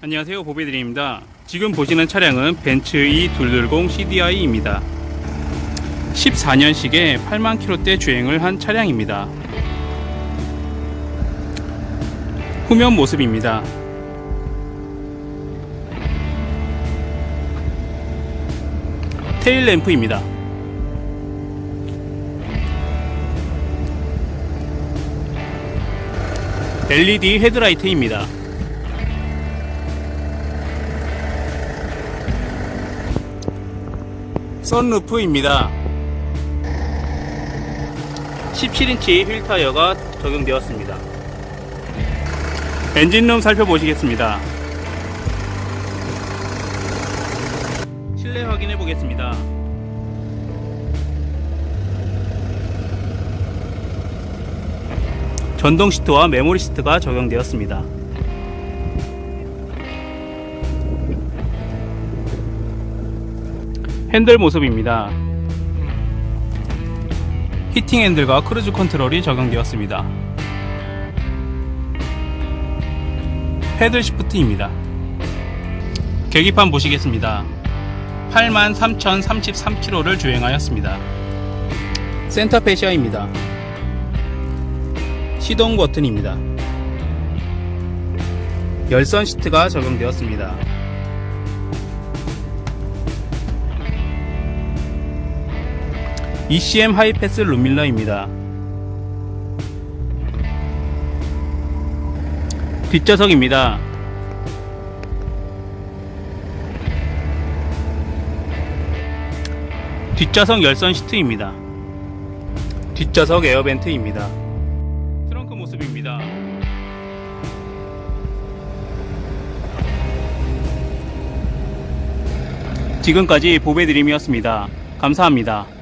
안녕하세요 보배드림입니다. 지금 보시는 차량은 벤츠 E220 CDI입니다. 14년식에 8만 킬로대 주행을 한 차량입니다. 후면 모습입니다. 테일 램프입니다. LED 헤드라이트입니다 선루프입니다. 17인치 휠 타이어가 적용되었습니다. 엔진룸 살펴보시겠습니다. 실내 확인해 보겠습니다. 전동 시트와 메모리 시트가 적용되었습니다. 핸들 모습입니다. 히팅 핸들과 크루즈 컨트롤이 적용되었습니다. 패들 시프트입니다. 계기판 보시겠습니다. 83,033km를 주행하였습니다. 센터 페시아입니다. 시동 버튼입니다. 열선 시트가 적용되었습니다. ECM 하이패스 룸밀러입니다. 뒷좌석입니다. 뒷좌석 열선 시트입니다. 뒷좌석 에어벤트입니다. 트렁크 모습입니다. 지금까지 보배드림이었습니다. 감사합니다.